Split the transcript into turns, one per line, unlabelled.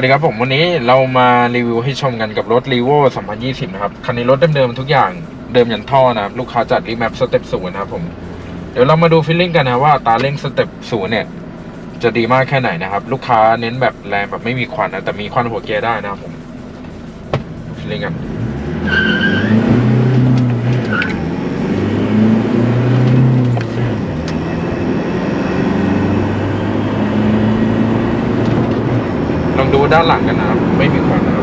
วัสดีครับผมวันนี้เรามารีวิวให้ชมกันกับรถ r ี v o 2020 นะครับ คันนี้รถเดิมๆทุกอย่างเดิมยันท่อนะครับ ลูกค้าจัดรีแมปสเต็ปศูนย์นะครับผม เดี๋ยวเรามาดูฟิลลิ่งกันนะว่าตาเร่งสเต็ปศูนย์เนี่ย จะดีมากแค่ไหนนะครับ ลูกค้าเน้นแบบแรงแบบไม่มีควันนะแต่มีควันหัวเกียร์ได้นะครับผมฟิลลิ่งกัน ลองดูด้านหลังกันนะครับ ไม่มีควันนะ